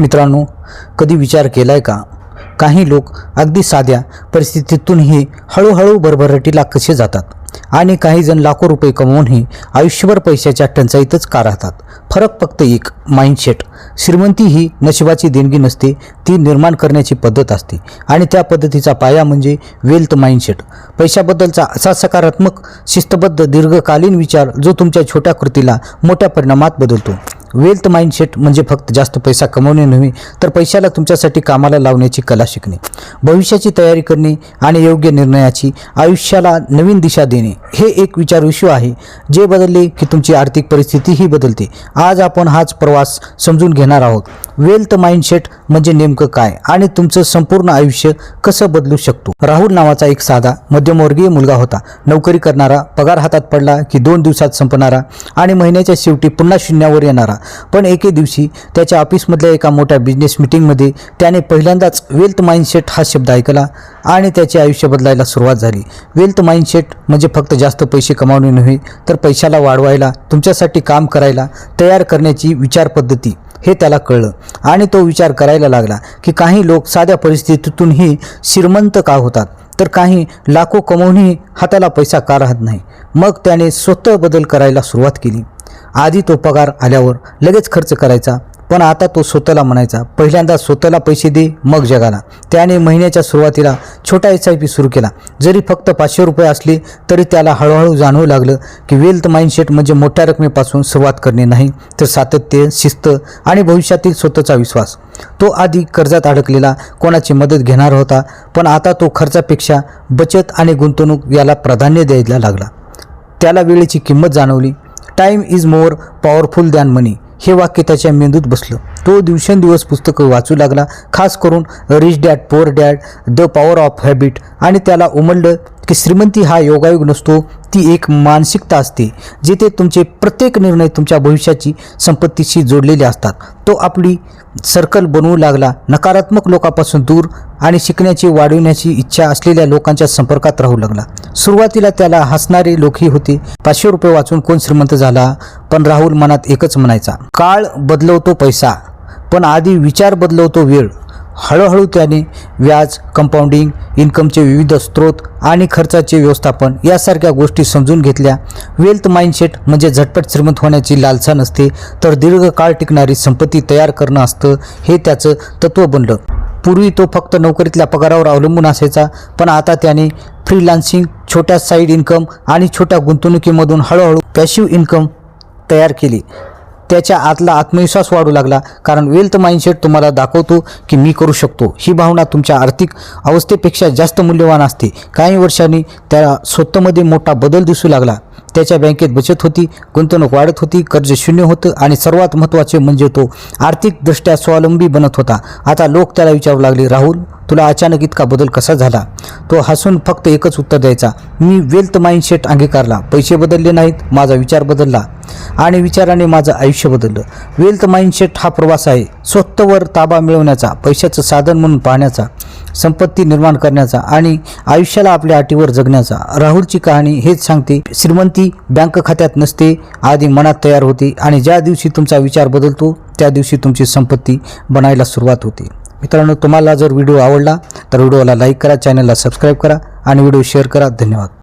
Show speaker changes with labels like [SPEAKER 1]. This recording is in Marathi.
[SPEAKER 1] मित्रांनो कधी विचार केला आहे का? काही लोक अगदी साध्या परिस्थितीतूनही हळूहळू भरभराटीला कसे जातात आणि काही जण लाखो रुपये कमवूनही आयुष्यभर पैशाच्या टंचाईतच का राहतात? फरक फक्त एक माइंडसेट श्रीमंती ही नशिबाची देणगी नसते ती निर्माण करण्याची पद्धत असते आणि त्या पद्धतीचा पाया म्हणजे वेल्थ माइंडसेट पैशाबद्दलचा असा सकारात्मक शिस्तबद्ध दीर्घकालीन विचार जो तुमच्या छोट्या कृतीला मोठ्या परिणामात बदलतो. वेल्थ माइंडसेट म्हणजे फक्त जास्त पैसा कमवणे नव्हे तर पैशाला तुमच्यासाठी कामाला लावण्याची कला शिकणे भविष्याची तयारी करणे आणि योग्य निर्णयाची आयुष्याला नवीन दिशा देणे हे एक विचार विश्व आहे जे बदलले की तुमची आर्थिक परिस्थितीही बदलते. आज आपण हाच प्रवास समजून घेणार आहोत. वेल्थ माइंडसेट म्हणजे नेमकं काय आणि तुमचं संपूर्ण आयुष्य कसं बदलू शकतो? राहुल नावाचा एक साधा मध्यमवर्गीय मुलगा होता. नोकरी करणारा पगार हातात पडला की दोन दिवसात संपणारा आणि महिन्याच्या शेवटी पुन्हा शून्यावर येणारा. पण एके दिवशी त्याच्या ऑफिसमधल्या एका मोठ्या बिझनेस मिटिंगमध्ये त्याने पहिल्यांदाच वेल्थ माइंडसेट हा शब्द ऐकला आणि त्याचे आयुष्य बदलायला सुरुवात झाली. वेल्थ माइंडसेट म्हणजे फक्त जास्त पैसे कमावणे नव्हे तर पैशाला वाढवायला तुमच्यासाठी काम करायला तयार करण्याची विचार पद्धती हे त्याला कळलं. आणि तो विचार करायला लागला की काही लोक साध्या परिस्थितीतूनही श्रीमंत का होतात? तर काही लाखो कमवूनही हाताला पैसा का राहत नाही? मग त्याने स्वतः बदल करायला सुरुवात केली. आधी तो पगार आल्यावर लगेच खर्च करायचा. पण आता तो स्वतःला म्हणायचा पहिल्यांदा स्वतःला पैसे दे मग जगाला. त्याने महिन्याच्या सुरुवातीला छोटा एस आय पी सुरू केला. जरी फक्त पाचशे रुपये असले तरी त्याला हळूहळू जाणवू लागलं की वेल्थ माइंडसेट म्हणजे मोठ्या रकमेपासून सुरुवात करणे नाही तर सातत्य शिस्त आणि भविष्यातील स्वतःचा विश्वास. तो आधी कर्जात अडकलेला कोणाची मदत घेणार होता पण आता तो खर्चापेक्षा बचत आणि गुंतवणूक याला प्राधान्य द्यायला लागला. त्याला वेळेची किंमत जाणवली. Time is more powerful than money हे वाक्य त्याच्या मेंदूत बसलं. तो दिवसेंदिवस पुस्तकं वाचू लागला. खास करून rich dad poor dad the power of habit आणि त्याला उमललं. की श्रीमंती हा योगायोग नसतो ती एक मानसिकता असते जिथे तुमचे प्रत्येक निर्णय तुमच्या भविष्याची संपत्तीशी जोडलेले असतात. तो आपली सर्कल बनवू लागला नकारात्मक लोकांपासून दूर आणि शिकण्याची वाढविण्याची इच्छा असलेल्या लोकांच्या संपर्कात राहू लागला. सुरुवातीला त्याला हसणारे लोकही होते. पाचशे रुपये वाचून कोण श्रीमंत झाला? पण राहुल मनात एकच म्हणायचा काळ बदलवतो पैसा पण आधी विचार बदलवतो वेळ. हळूहळू त्याने व्याज कंपाऊंडिंग इन्कमचे विविध स्रोत आणि खर्चाचे व्यवस्थापन यासारख्या गोष्टी समजून घेतल्या. वेल्थ माइंडसेट म्हणजे झटपट श्रीमंत होण्याची लालसा नसते तर दीर्घकाळ टिकणारी संपत्ती तयार करणं असतं हे त्याचं तत्त्व बनलं. पूर्वी तो फक्त नोकरीतल्या पगारावर अवलंबून असायचा पण आता त्याने फ्रीलान्सिंग छोट्या साईड इन्कम आणि छोट्या गुंतवणुकीमधून हळूहळू पॅशिव्ह इन्कम तयार केली. त्याच्या आतला आत्मविश्वास वाढू लागला. कारण वेल्थ माइंडसेट तुम्हाला दाखवतो की मी करू शकतो. ही भावना तुमच्या आर्थिक अवस्थेपेक्षा जास्त मूल्यवान असते. काही वर्षांनी त्याला स्वतःमध्ये मोठा बदल दिसू लागला. त्याच्या बँकेत बचत होती गुंतवणूक वाढत होती कर्ज शून्य होतं आणि सर्वात महत्त्वाचे म्हणजे तो आर्थिकदृष्ट्या स्वावलंबी बनत होता. आता लोक त्याला विचारू लागले राहुल तुला अचानक इतका बदल कसा झाला? तो हसून फक्त एकच उत्तर द्यायचा मी वेल्थ माइंडसेट अंगीकारला. पैसे बदलले नाहीत माझा विचार बदलला. आणि विचाराने माझं आयुष्य बदललं. वेल्थ माइंडसेट हा प्रवास आहे स्वतःवर ताबा मिळवण्याचा पैशाचं साधन म्हणून पाहण्याचा संपत्ती निर्माण करण्याचा आणि आयुष्याला आपल्या अटीवर जगण्याचा. राहुलची कहाणी हेच सांगते श्रीमंती बँक खात्यात नसते आधी मनात तयार होते आणि ज्या दिवशी तुमचा विचार बदलतो त्या दिवशी तुमची संपत्ती बनायला सुरुवात होते. मित्रांनो तुम्हाला जर व्हिडिओ आवडला तर व्हिडिओला लाईक करा चॅनलला सबस्क्राईब करा आणि व्हिडिओ शेअर करा. धन्यवाद.